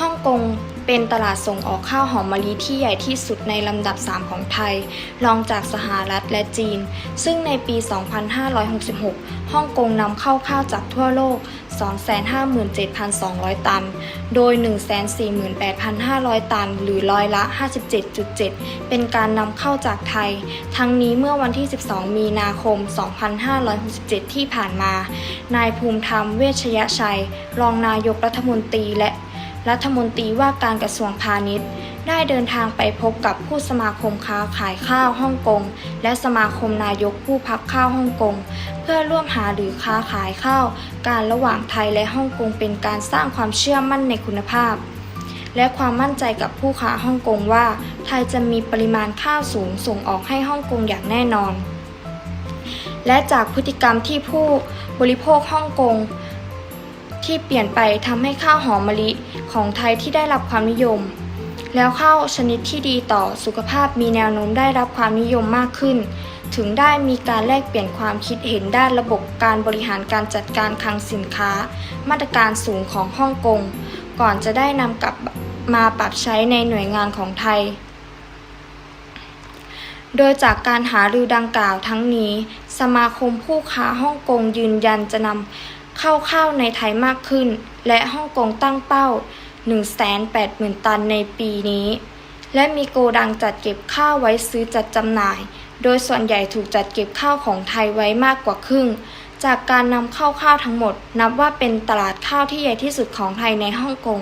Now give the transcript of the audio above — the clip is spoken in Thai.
ฮ่องกงเป็นตลาดส่งออกข้าวหอมมะลิที่ใหญ่ที่สุดในลำดับ 3 ของไทย รองจากสหรัฐและจีน ซึ่งในปี 2566 ฮ่องกงนำเข้าข้าวจากทั่วโลก 257,200 ตัน โดย 148,500 ตัน หรือร้อยละ 57.7 เป็นการนำเข้าจากไทย ทั้งนี้เมื่อวันที่ 12 มีนาคม 2567 ที่ผ่านมา นายภูมิธรรมเวชยชัย รองนายกรัฐมนตรีและ รัฐมนตรีว่าการกระทรวงพาณิชย์ ได้เดินทางไปพบกับผู้สมาคมค้าขายข้าวฮ่องกง และสมาคมนายกผู้พักข้าวฮ่องกง เพื่อร่วมหาหรือค้าขายข้าว การระหว่างไทยและฮ่องกงเป็นการสร้างความเชื่อมั่นในคุณภาพ และความมั่นใจกับผู้ค้าฮ่องกงว่า ไทยจะมีปริมาณข้าวสูงส่งออกให้ฮ่องกงอย่างแน่นอน และจากพฤติกรรมที่ผู้บริโภคฮ่องกง ที่เปลี่ยนไปทำให้ข้าวหอมมะลิของไทยที่ได้รับความนิยม แล้วข้าวชนิดที่ดีต่อสุขภาพมีแนวโน้มได้รับความนิยมมากขึ้น ถึงได้มีการแลกเปลี่ยนความคิดเห็นด้านระบบการบริหารการจัดการคลังสินค้า มาตรการสูงของฮ่องกงก่อนจะได้นำกลับมาปรับใช้ในหน่วยงานของไทยโดยจากการหารือดังกล่าวทั้งนี้ สมาคมผู้ค้าฮ่องกงยืนยันจะนำ เข้าข้าวในไทยมากขึ้น และฮ่องกงตั้งเป้า 180,000 ตันในปีนี้ และมีโกดังจัดเก็บข้าวไว้ซื้อจัดจำหน่าย โดยส่วนใหญ่ถูกจัดเก็บข้าวของไทยไว้มากกว่าครึ่ง จากการนำเข้าข้าวทั้งหมด นับว่าเป็นตลาดข้าวที่ใหญ่ที่สุดของไทยในฮ่องกง